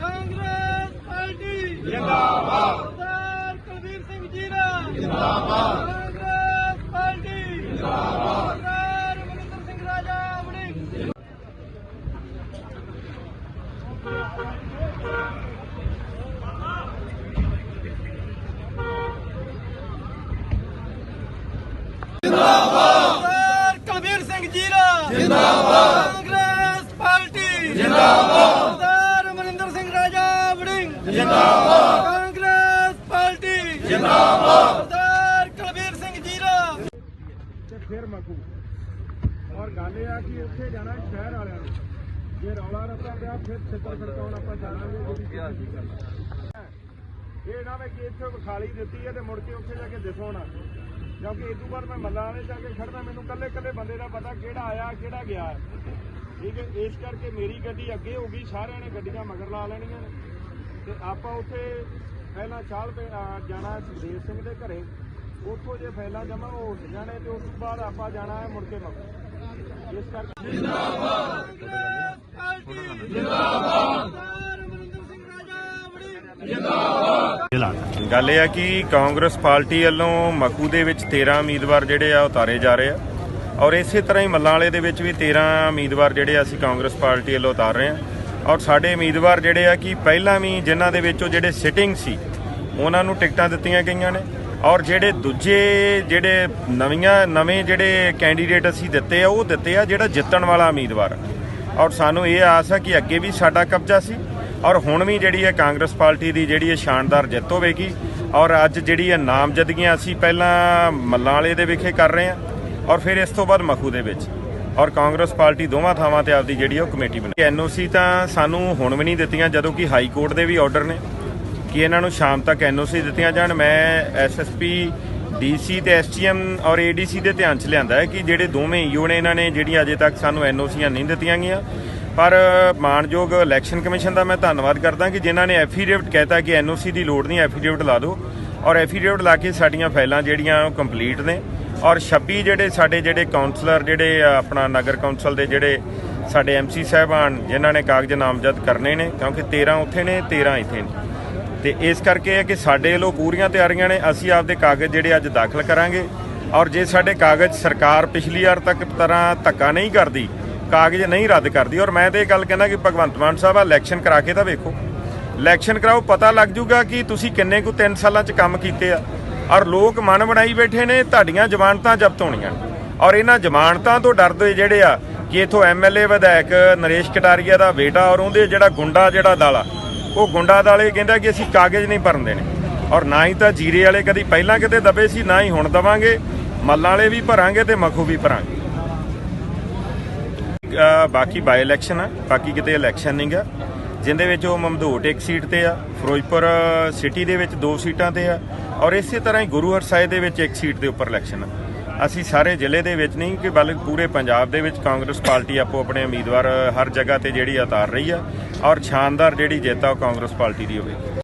Congress party ਜਿੰਦਾਬਾਦ ਸਰਦਾਰ ਕੁਲਵੀਰ ਸਿੰਘ ਜੀਰਾ ਜਿੰਦਾਬਾਦ ਕਾਂਗਰਸ ਪਾਰਟੀ ਜਿੰਦਾਬਾਦ ਸਰਦਾਰ ਮਨਿੰਦਰ ਸਿੰਘ ਰਾਜਾ ਵੜਿੰਗ ਸਰਦਾਰ ਕੁਲਵੀਰ ਸਿੰਘ ਜੀਰਾ ਜਿੰਦਾਬਾਦ ਕਾਂਗਰਸ ਪਾਰਟੀ ਜਿੰਦਾਬਾਦ ਸਰਦਾਰ ਮਨਿੰਦਰ ਸਿੰਘ ਰਾਜਾ ਵੜਿੰਗ। ਜਿੰਦਾਬਾਦ। ਕਾਂਗਰਸ ਪਾਰਟੀ। ਜਿੰਦਾਬਾਦ। ਸਰਦਾਰ ਕੁਲਵੀਰ ਸਿੰਘ ਜੀਰਾ। ਤੇ ਫਿਰ ਮਕੂ ਔਰ ਗੱਲ ਇਹ ਆ ਕਿ ਉੱਥੇ ਜਾਣਾ ਸ਼ਹਿਰ ਵਾਲਿਆਂ ਨੂੰ। ਜੇ ਰੌਲਾ ਰੱਪਾ ਪਿਆ ਫਿਰ ਛਿੱਤਰ ਖੜਕਾਉਣ ਆਪਾਂ ਜਾਣਾਂਗੇ ਇਹ ਨਾ ਵੇ ਕਿ ਇੱਥੇ ਵਿਖਾਲੀ ਦਿੱਤੀ ਹੈ ਤੇ ਮੁੜ ਕੇ ਉੱਥੇ ਜਾ ਕੇ ਦਿਸੋ ਨਾ ਕਿਉਂਕਿ ਇਸ ਤੋਂ ਬਾਅਦ ਮੈਂ ਮੱਲਾ ਵਾਲੇ ਜਾ ਕੇ ਖੜਦਾ ਮੈਨੂੰ ਕੱਲੇ ਕੱਲੇ ਬੰਦੇ ਦਾ ਪਤਾ ਕਿਹੜਾ ਆਇਆ ਕਿਹੜਾ ਗਿਆ ਹੈ। ਠੀਕ ਹੈ, ਇਸ ਕਰਕੇ ਮੇਰੀ ਗੱਡੀ ਅੱਗੇ ਹੋ ਗਈ, ਸਾਰਿਆਂ ਨੇ ਗੱਡੀਆਂ ਮਗਰ ਲਾ ਲੈਣੀਆਂ ਨੇ। ਤੇ ਆਪਾਂ ਉੱਥੇ ਪਹਿਲਾਂ ਚਾਲ ਪੇ ਜਾਣਾ ਸੁਖਦੇਵ ਸਿੰਘ ਦੇ ਘਰੇ। ਉੱਥੋਂ ਜੇ ਫੈਲਾ ਜਮਾ ਹੋ ਜਾਣੇ ਤੇ ਉਸ ਤੋਂ ਬਾਅਦ ਆਪਾਂ ਜਾਣਾ ਹੈ ਮੁੜ ਕੇ ਮਗਰ ਇਸ ਕਰਕੇ ਕਾਂਗਰਸ ਪਾਰਟੀ ਜਿੰਦਾਬਾਦ ਗੱਲ ਇਹ ਆ ਕਿ ਕਾਂਗਰਸ ਪਾਰਟੀ ਵੱਲੋਂ ਮਕੂ ਦੇ ਵਿੱਚ 13 ਉਮੀਦਵਾਰ ਜਿਹੜੇ ਆ ਉਤਾਰੇ ਜਾ ਰਹੇ ਆ। ਔਰ ਇਸੇ ਤਰ੍ਹਾਂ ਹੀ ਮੱਲਾਂ ਵਾਲੇ ਦੇ ਵਿੱਚ ਵੀ 13 ਉਮੀਦਵਾਰ ਜਿਹੜੇ ਅਸੀਂ ਕਾਂਗਰਸ ਪਾਰਟੀ ਵੱਲੋਂ ਉਤਾਰ ਰਹੇ ਹਾਂ। ਔਰ ਸਾਡੇ ਉਮੀਦਵਾਰ ਜਿਹੜੇ ਆ ਕਿ ਪਹਿਲਾਂ ਵੀ ਜਿਨ੍ਹਾਂ ਦੇ ਵਿੱਚੋਂ ਜਿਹੜੇ ਸਿਟਿੰਗ ਸੀ, ਉਹਨਾਂ ਨੂੰ ਟਿਕਟਾਂ ਦਿੱਤੀਆਂ ਗਈਆਂ ਨੇ। ਔਰ ਜਿਹੜੇ ਦੂਜੇ ਜਿਹੜੇ ਨਵੀਆਂ, ਨਵੇਂ ਜਿਹੜੇ ਕੈਂਡੀਡੇਟ ਅਸੀਂ ਦਿੱਤੇ ਆ, ਉਹ ਦਿੱਤੇ ਆ ਜਿਹੜਾ ਜਿੱਤਣ ਵਾਲਾ ਉਮੀਦਵਾਰ। ਔਰ ਸਾਨੂੰ ਇਹ ਆਸ ਹੈ ਕਿ ਅੱਗੇ ਵੀ ਸਾਡਾ ਕਬਜ਼ਾ ਸੀ। ਔਰ ਹੁਣ ਵੀ ਜਿਹੜੀ ਹੈ ਕਾਂਗਰਸ ਪਾਰਟੀ ਦੀ ਜਿਹੜੀ ਹੈ ਸ਼ਾਨਦਾਰ ਜਿੱਤ ਹੋਵੇਗੀ। ਔਰ ਅੱਜ ਜਿਹੜੀ ਹੈ ਨਾਮਜ਼ਦਗੀਆਂ ਅਸੀਂ ਪਹਿਲਾਂ ਮੱਲਾਂ ਵਾਲੇ ਦੇ ਵਿਖੇ ਕਰ ਰਹੇ ਹਾਂ। ਔਰ ਫਿਰ ਇਸ ਤੋਂ ਬਾਅਦ ਮਖੂ ਦੇ ਵਿੱਚ। ਔਰ ਕਾਂਗਰਸ ਪਾਰਟੀ ਦੋਵਾਂ ਥਾਵਾਂ ਤੇ ਆਪਦੀ ਜਿਹੜੀ ਉਹ ਕਮੇਟੀ ਬਣੀ। ਐਨਓਸੀ ਤਾਂ ਸਾਨੂੰ ਹੁਣ ਵੀ ਨਹੀਂ ਦਿੱਤੀਆਂ, ਜਦੋਂ ਕਿ ਹਾਈ ਕੋਰਟ ਦੇ ਵੀ ਆਰਡਰ ਨੇ ਕਿ ਇਹਨਾਂ ਨੂੰ ਸ਼ਾਮ ਤੱਕ ਐਨਓਸੀ ਦਿੱਤੀਆਂ ਜਾਣ। ਮੈਂ ਐਸਐਸਪੀ ਡੀਸੀ ਤੇ ਐਸਟੀਐਮ ਔਰ ਏਡੀਸੀ ਦੇ ਧਿਆਨ 'ਚ ਲਿਆਂਦਾ ਹੈ ਕਿ ਜਿਹੜੇ ਦੋਵੇਂ ਯੂ ਨੇ ਇਹਨਾਂ ਨੇ ਜਿਹੜੀਆਂ ਅਜੇ ਤੱਕ ਸਾਨੂੰ ਐਨਓਸੀਆਂ ਨਹੀਂ ਦਿੱਤੀਆਂ ਗਈਆਂ। ਪਰ ਮਾਨਯੋਗ ਇਲੈਕਸ਼ਨ ਕਮਿਸ਼ਨ ਦਾ ਮੈਂ ਧੰਨਵਾਦ ਕਰਦਾ ਕਿ ਜਿਨ੍ਹਾਂ ਨੇ ਐਫੀਡੇਵਿਟ ਕਹਿਤਾ ਕਿ ਐਨਓਸੀ ਦੀ ਲੋੜ ਨਹੀਂ, ਐਫੀਡੇਵਿਟ ਲਾ ਦਿਓ। ਔਰ ਐਫੀਡੇਵਿਟ ਲਾ ਕੇ ਸਾਡੀਆਂ ਫਾਈਲਾਂ ਜਿਹੜੀਆਂ ਉਹ ਕੰਪਲੀਟ ਨੇ। ਔਰ 26 ਜਿਹੜੇ ਸਾਡੇ ਜਿਹੜੇ ਕਾਉਂਸਲਰ ਜਿਹੜੇ ਆਪਣਾ ਨਗਰ ਕੌਂਸਲ ਦੇ ਜਿਹੜੇ ਸਾਡੇ ਐਮਸੀ ਸਾਹਿਬਾਨ, ਜਿਨ੍ਹਾਂ ਨੇ ਕਾਗਜ਼ ਨਾਮਜ਼ਦ ਕਰਨੇ ਨੇ, ਕਿਉਂਕਿ 13 ਉੱਥੇ ਨੇ 13 ਇੱਥੇ ਨੇ। ਤੇ ਇਸ ਕਰਕੇ ਹੈ ਕਿ ਸਾਡੇ ਵੱਲੋਂ ਪੂਰੀਆਂ ਤਿਆਰੀਆਂ ਨੇ, ਅਸੀਂ ਆਪਦੇ ਕਾਗਜ਼ ਜਿਹੜੇ ਅੱਜ ਦਾਖਲ ਕਰਾਂਗੇ। ਔਰ ਜੇ ਸਾਡੇ ਕਾਗਜ਼ ਸਰਕਾਰ ਪਿਛਲੀ ਵਾਰ ਤੱਕ ਤਰ੍ਹਾਂ ਧੱਕਾ ਨਹੀਂ ਕਰਦੀ, ਕਾਗਜ਼ ਨਹੀਂ ਰੱਦ ਕਰਦੀ, ਔਰ ਮੈਂ ਤੇ ਇਹ ਗੱਲ ਕਹਿੰਦਾ ਕਿ ਭਗਵੰਤ ਮਾਨ ਸਾਹਿਬ ਆ ਇਲੈਕਸ਼ਨ ਕਰਾ ਕੇ ਤਾਂ ਵੇਖੋ। ਇਲੈਕਸ਼ਨ ਕਰਾਓ, ਪਤਾ ਲੱਗ ਜੂਗਾ ਕਿ ਤੁਸੀਂ ਕਿੰਨੇ ਕੁ 3 ਸਾਲਾਂ 'ਚ ਕੰਮ ਕੀਤੇ ਆ। ਔਰ ਲੋਕ ਮਨ ਬਣਾਈ ਬੈਠੇ ਨੇ, ਤੁਹਾਡੀਆਂ ਜ਼ਮਾਨਤਾਂ ਜ਼ਬਤ ਹੋਣੀਆਂ ਔਰ ਇਹਨਾਂ ਜ਼ਮਾਨਤਾਂ ਤੋਂ ਡਰਦੇ ਜਿਹੜੇ ਆ, ਕਿ ਇਥੋਂ ਐਮਐਲਏ ਵਿਧਾਇਕ ਨਰੇਸ਼ ਕਟਾਰੀਆ ਦਾ ਬੇਟਾ ਔਰ ਉਹਦੇ ਜਿਹੜਾ ਗੁੰਡਾ ਜਿਹੜਾ ਦਾਲਾ, ਉਹ ਗੁੰਡਾ ਦਾਲੇ ਕਹਿੰਦਾ ਕਿ ਅਸੀਂ ਕਾਗਜ਼ ਨਹੀਂ ਭਰਨ ਦੇਣੇ। ਔਰ ਨਾ ਹੀ ਤਾਂ ਜੀਰੇ ਵਾਲੇ ਕਦੀ ਪਹਿਲਾਂ ਕਿਤੇ ਦਬੇ ਸੀ, ਨਾ ਹੀ ਹੁਣ ਦਵਾਂਗੇ। ਮੱਲਾਂ ਵਾਲੇ ਵੀ ਭਰਾਂਗੇ ਤੇ ਮਖੂ ਵੀ ਭਰਾਂਗੇ। ਬਾਕੀ ਬਾਈ ਇਲੈਕਸ਼ਨ ਆ, ਬਾਕੀ ਕਿਤੇ ਇਲੈਕਸ਼ਨ ਨਹੀਂ ਗਾ ਜਿੰਦੇ ਵਿੱਚ ਉਹ ਮਮਦੂਟ ਇੱਕ ਸੀਟ ਤੇ ਆ, ਫਿਰੋਜ਼ਪੁਰ ਸਿਟੀ ਦੇ ਵਿੱਚ ਦੋ ਸੀਟਾਂ ਤੇ ਆ। ਔਰ ਇਸੇ ਤਰ੍ਹਾਂ ਹੀ ਗੁਰੂ ਹਰਸਾਏ ਦੇ ਵਿੱਚ ਇੱਕ ਸੀਟ ਦੇ ਉੱਪਰ ਇਲੈਕਸ਼ਨ ਆ ਅਸੀਂ ਸਾਰੇ ਜ਼ਿਲ੍ਹੇ ਦੇ ਵਿੱਚ ਨਹੀਂ, ਕਿ ਬਲਕਿ ਪੂਰੇ ਪੰਜਾਬ ਦੇ ਵਿੱਚ ਕਾਂਗਰਸ ਪਾਰਟੀ ਆਪੋ ਆਪਣੇ ਉਮੀਦਵਾਰ ਹਰ ਜਗ੍ਹਾ ਤੇ ਜਿਹੜੀ ਉਤਾਰ ਰਹੀ ਆ, ਔਰ ਸ਼ਾਨਦਾਰ ਜਿਹੜੀ ਜਿੱਤ ਆ ਉਹ ਕਾਂਗਰਸ ਪਾਰਟੀ ਦੀ ਹੋਵੇ